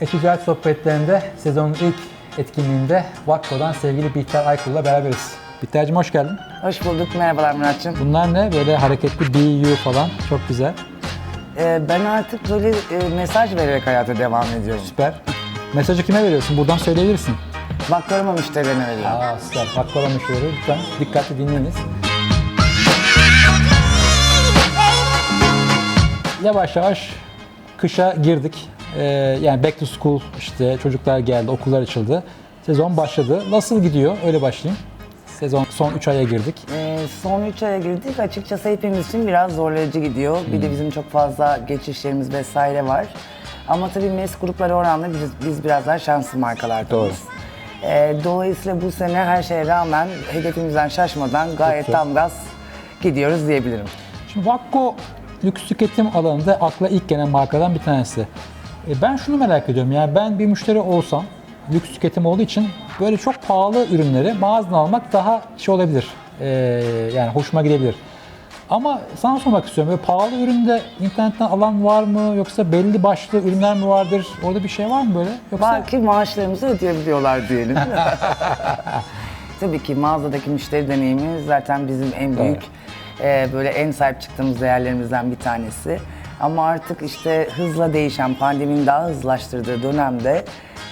E-Ticaret Sohbetlerinde sezonun ilk etkinliğinde Vakko'dan sevgili Bihter Aykul'la beraberiz. Bihter'cim hoş geldin. Hoş bulduk. Merhabalar Muratçım. Bunlar ne? Böyle hareketli BU falan. Çok güzel. Ee, ben artık böyle e, mesaj vererek hayata devam ediyorum. Süper. Mesajı kime veriyorsun? Buradan söyleyebilirsin. Baklarıma müşterilerine veriyorum. Aa süper. Vakko müşterileri lütfen dikkatli dinleyiniz. Yavaş yavaş kışa girdik. Ee, yani back to school işte çocuklar geldi, okullar açıldı. Sezon başladı. Nasıl gidiyor? Öyle başlayayım. Sezon son 3 aya girdik. Ee, son 3 aya girdik. Açıkçası hepimiz için biraz zorlayıcı gidiyor. Bir Hmm. de bizim çok fazla geçişlerimiz vesaire var. Ama tabii MES grupları oranla biz, biz biraz daha şanslı markalardanız. Doğru. Ee, dolayısıyla bu sene her şeye rağmen hedefimizden şaşmadan gayet tam gaz gidiyoruz diyebilirim. Şimdi Vakko lüks tüketim alanında akla ilk gelen markadan bir tanesi. E, ben şunu merak ediyorum yani ben bir müşteri olsam lüks tüketim olduğu için böyle çok pahalı ürünleri mağazadan almak daha şey olabilir. E, yani hoşuma gidebilir. Ama sana sormak istiyorum. Böyle pahalı üründe internetten alan var mı? Yoksa belli başlı ürünler mi vardır? Orada bir şey var mı böyle? Yoksa Var ki maaşlarımızı ödeyebiliyorlar diyelim. Tabii ki mağazadaki müşteri deneyimi zaten bizim en büyük, e, böyle en sahip çıktığımız değerlerimizden bir tanesi. Ama artık işte hızla değişen, pandeminin daha hızlaştırdığı dönemde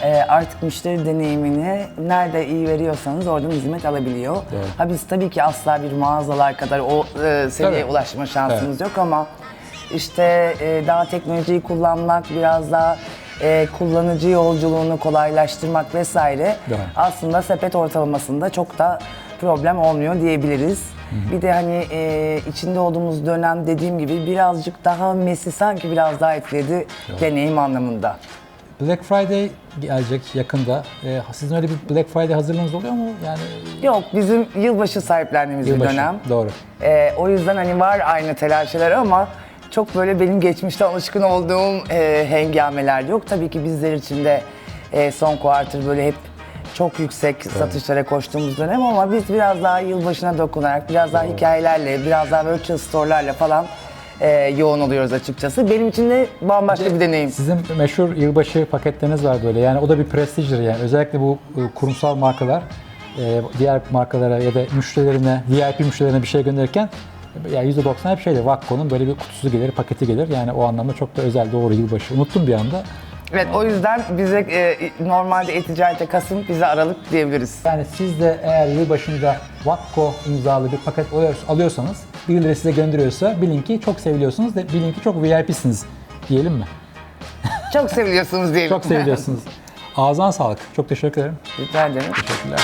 e, artık müşteri deneyimini nerede iyi veriyorsanız oradan hizmet alabiliyor. Ha biz tabii ki asla bir mağazalar kadar o e, seviyeye Tabii. ulaşma şansımız yok ama işte e, daha teknolojiyi kullanmak, biraz daha e, kullanıcı yolculuğunu kolaylaştırmak vesaire Doğru. aslında sepet ortalamasında çok da problem olmuyor diyebiliriz. Bir de hani e, içinde olduğumuz dönem dediğim gibi birazcık daha Messi sanki biraz daha etkiledi deneyim anlamında. Black Friday gelecek yakında. E, sizin öyle bir Black Friday hazırlığınız oluyor mu? Yani Yok bizim yılbaşı sahiplendiğimiz bir yılbaşı. dönem. Doğru. Ee, o yüzden hani var aynı telaşeler ama çok böyle benim geçmişte alışkın olduğum e, hengameler yok. Tabii ki bizler için de e, son quarter böyle hep çok yüksek satışlara koştuğumuz dönem ama biz biraz daha yılbaşına dokunarak, biraz daha hikayelerle, biraz daha virtual store'larla falan e, yoğun oluyoruz açıkçası. Benim için de bambaşka bir deneyim. Sizin meşhur yılbaşı paketleriniz var böyle. Yani o da bir prestijdir yani. Özellikle bu e, kurumsal markalar e, diğer markalara ya da müşterilerine, VIP müşterilerine bir şey gönderirken ya %90 hep şeydir. Vakko'nun böyle bir kutusu gelir, paketi gelir. Yani o anlamda çok da özel doğru yılbaşı. Unuttum bir anda. Evet o yüzden bize e, normalde e-ticarete Kasım, bize Aralık diyebiliriz. Yani siz de eğer yılbaşında Vakko imzalı bir paket alıyor- alıyorsanız, birileri size gönderiyorsa bilin ki çok seviliyorsunuz, de bilin ki çok VIP'siniz diyelim mi? Çok seviliyorsunuz diyelim. Çok seviliyorsunuz. Ağzına sağlık. Çok teşekkür ederim. Rica ederim. Teşekkürler.